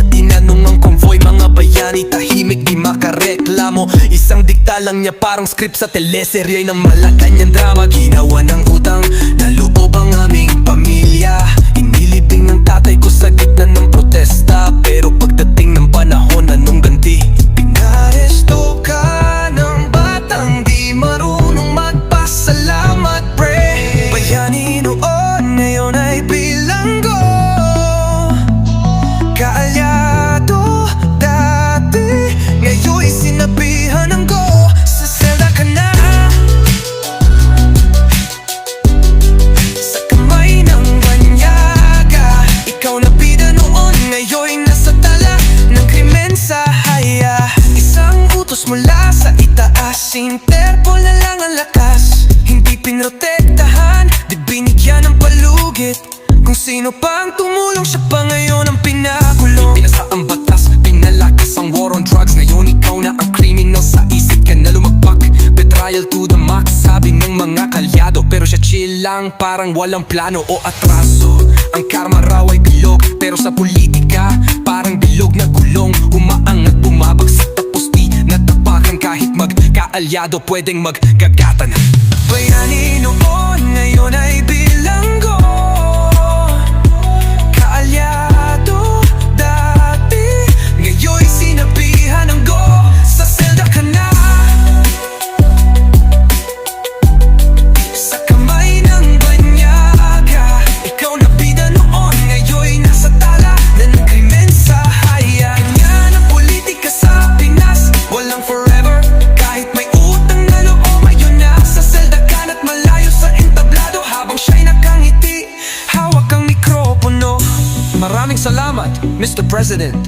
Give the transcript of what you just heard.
niya tinanong ang konvoy Mga bayani tahimik di makareklamo. Isang dikta lang niya parang script sa teleseryay Ng malakanyang drama. Ginawa ng utang Naluob ang aming pamilya. Interpol na lang ang lakas. Hindi pinrotektahan Di binigyan ng palugit. Kung sino pang tumulong siya pa ngayon ang pinakulong Pinasa ang batas, pinalakas ang war on drugs. Ngayon ikaw na ang criminal. Sa isip ka na lumagpak. Betrayal to the max, sabi ng mga kalyado. Pero siya chill lang, parang walang plano o atraso. Ang karma raw ay bilog, pero kahit magkaalyado Pwedeng maggagatan. Bayani noon, ngayon ay Maraming salamat, Mr. President